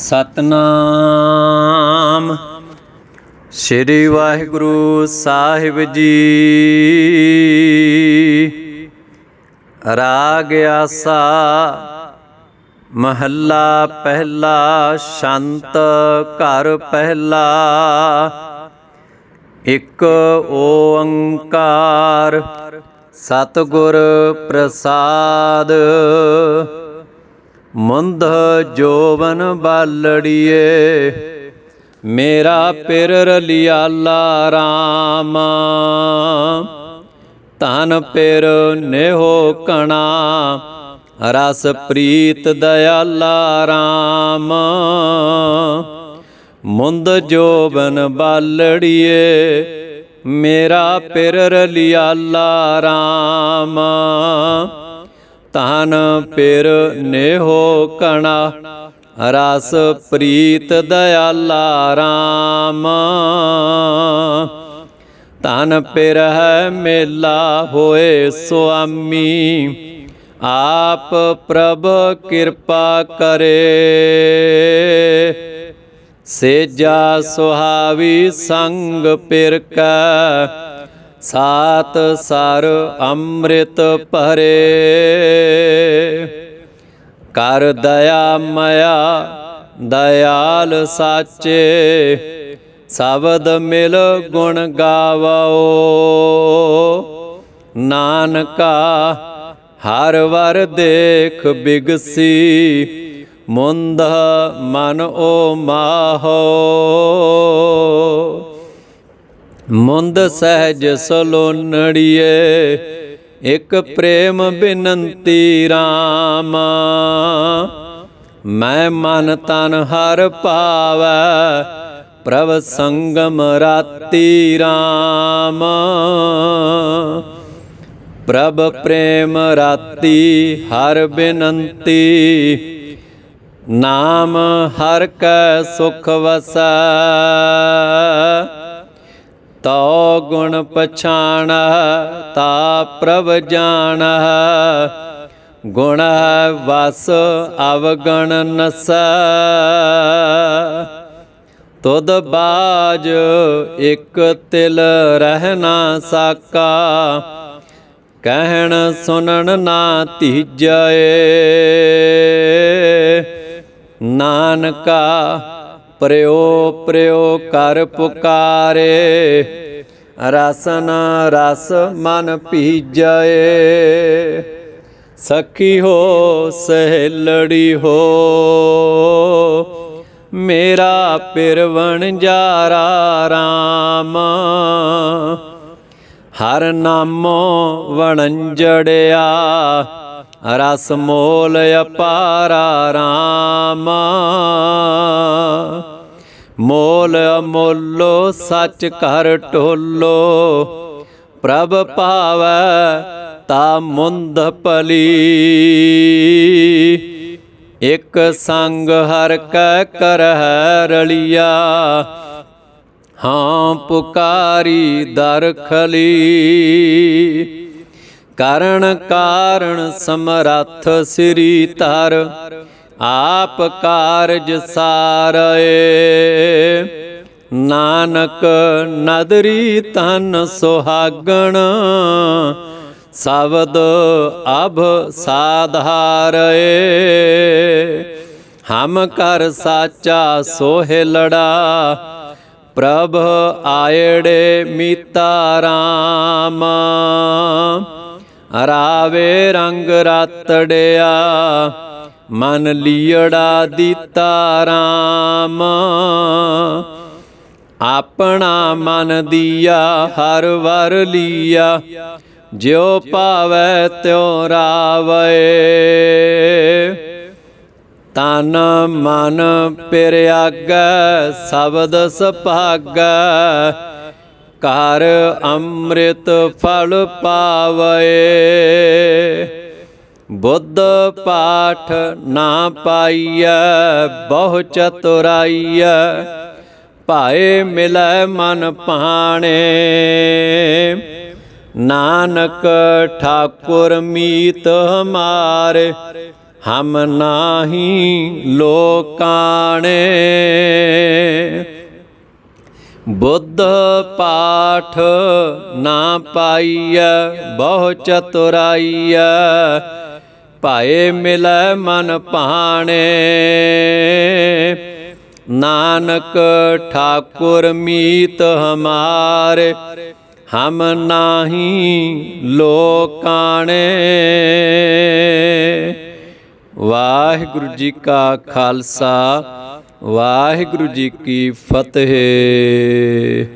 ਸਤਨਾਮ। ਸ੍ਰੀ ਵਾਹਿਗੁਰੂ ਸਾਹਿਬ ਜੀ। ਰਾਗ ਆਸਾ, ਮਹੱਲਾ ਪਹਿਲਾ, ਸ਼ੰਤ ਘਰ ਪਹਿਲਾ। ਇੱਕ ਓੰਕਾਰ, ਸਤਿਗੁਰ ਪ੍ਰਸਾਦ। ਮੁੰਧ ਜੋਵਨ ਬਾਲੜੀਏ, ਮੇਰਾ ਪਿਰ ਰਲਿਆਲਾ ਰਾਮ। ਤਨ ਪਿਰ ਨੇਹੋ ਕਣਾ, ਰਸ ਪ੍ਰੀਤ ਦਇਆਲਾ ਰਾਮ। ਮੁੰਦ ਜੋਬਨ ਬਾਲੜੀਏ, ਮੇਰਾ ਪਿਰ ਰਲਿਆਲਾ ਰਾਮ। ਤਨ ਪਿਰ ਨੇਹੋ ਕਣਾ, ਰਸ ਪ੍ਰੀਤ ਦਇਆਲਾ ਰਾਮ। ਤਨ ਪਿਰ ਹੈ ਮੇਲਾ ਹੋਏ ਸੁਆਮੀ, ਆਪ ਪ੍ਰਭ ਕਿਰਪਾ ਕਰੇ। ਸੇਜਾ ਸੁਹਾਵੀ ਸੰਗ ਪਿਰ ਕੈ ਸਾਤ ਸਰ ਅੰਮ੍ਰਿਤ ਭਰੇ। ਕਰ ਦਇਆ ਮਇਆ, ਦਇਆਲ ਸਾਚੇ, ਸ਼ਬਦ ਮਿਲ ਗੁਣ ਗਾਵੋ ਨਾਨਕਾ, ਹਰ ਵਰ ਦੇਖ ਬਿਗਸੀ, ਮੁੰਦ ਮਨ ਓ ਮਾਹੋ। ਮੁੰਦ ਸਹਿਜ ਸਲੋਨੜੀਏ ਇਕ ਪ੍ਰੇਮ ਬਿਨੰਤੀ RAM ਮੈਂ ਮਨ ਤਨ ਹਰ ਪਾਵੈ ਪ੍ਰਭ ਸੰਗਮ ਰਾਤੀ RAM ਪ੍ਰਭ ਪ੍ਰੇਮ ਰਾਤੀ ਹਰ ਬਿਨੰਤੀ, ਨਾਮ ਹਰ ਕੈ ਸੁਖ ਵਸੈ। ਤੋ ਗੁਣ ਪਛਾਣ, ਤਾ ਪ੍ਰਭ ਜਾਣ। ਗੁਣ ਵਸ ਅਵਗਣ ਨਸੈ। ਤੁਧ ਬਾਜ ਇਕ ਤਿਲ ਰਹਿਣਾ ਸਾਕਾ। ਕਹਿਣ ਸੁਣਨ ਨਾ ਧੀਜਏ ਨਾਨਕਾ ਪ੍ਰਿਓ ਪ੍ਰਿਓ ਕਰ ਪੁਕਾਰੇ। ਰਸਨ ਰਸ ਮਨ ਪੀਜਏ ਸਖੀ ਹੋ, ਸਹਿਲੜੀ ਹੋ। ਮੇਰਾ ਪਿਰਵਣ ਜਾਰਾ RAM ਹਰ ਨਾਮੋ ਵਣਨ ਜੜਿਆ। ਰਸ ਮੋਲ ਅਪਾਰਾ ਰਾਮ। ਮੋਲ ਅਮੋਲੋ, ਸੱਚ ਘਰ ਢੋਲੋ। ਪ੍ਰਭ ਭਾਵੈ ਤਾ ਮੁੰਦ ਪਲੀ ਇਕ ਸੰਗ ਹਰ ਕੈ ਕਰਹਿ ਰਲਿਆ। ਹਾਂ ਪੁਕਾਰੀ ਦਰ ਖਲੀ। ਕਰਨ ਕਾਰਣ ਸਮਰੱਥ ਸ੍ਰੀ ਧਰ, ਆਪ ਕਾਰਜ ਸਾਰਏ। ਨਾਨਕ ਨਦਰੀ ਤਨ ਸੁਹਾਗਣ, ਸ਼ਬਦ ਅਭ ਸਾਧਾਰਏ। ਹਮ ਕਰ ਸਾਚਾ ਸੋਹਿ ਲੜਾ, ਪ੍ਰਭ ਆਇੜੇ ਮੀਤਾ RAM ਰਾਵੇ ਰੰਗ ਰਾਤੜਿਆ, ਮਨ ਲੀੜਾ ਦੀਤਾ RAM ਆਪਣਾ ਮਨ ਦੀਆ, ਹਰ ਵਰ ਲੀਆ, ਜਿਉ ਪਾਵੈ ਤਿਉ ਰਾਵੈ ਤਨ ਮਨ ਪਿਰਿਆਗੈ ਸ਼ਬਦ ਸੁਭਾਗੈ ਘਰ ਅੰਮ੍ਰਿਤ ਫਲ ਪਾਵੈ। ਬੁੱਧ ਪਾਠ ਨਾ ਪਾਈਐ, ਬਹੁ ਚਤੁਰਾਈਐ, ਭਾਏ ਮਿਲੈ ਮਨ ਭਾਣੇ। ਨਾਨਕ ਠਾਕੁਰ ਮੀਤ ਹਮਾਰੇ, ਹਮ ਨਾਹੀ ਲੋਕਾਣੇ। ਬੁੱਧ ਪਾਠ ਨਾ ਪਾਈਐ, ਬਹੁ ਚਤੁਰਾਈਐ। ਭਾਏ ਮਿਲੈ ਮਨ ਭਾਣੇ। ਨਾਨਕ ਠਾਕੁਰ ਮੀਤ ਹਮਾਰੇ, ਹਮ ਨਾਹੀ ਲੋਕਾਣੇ। ਵਾਹਿਗੁਰੂ ਜੀ ਕਾ ਖਾਲਸਾ ਵਾਹਿਗੁਰੂ ਜੀ ਕੀ ਫਤਿਹ।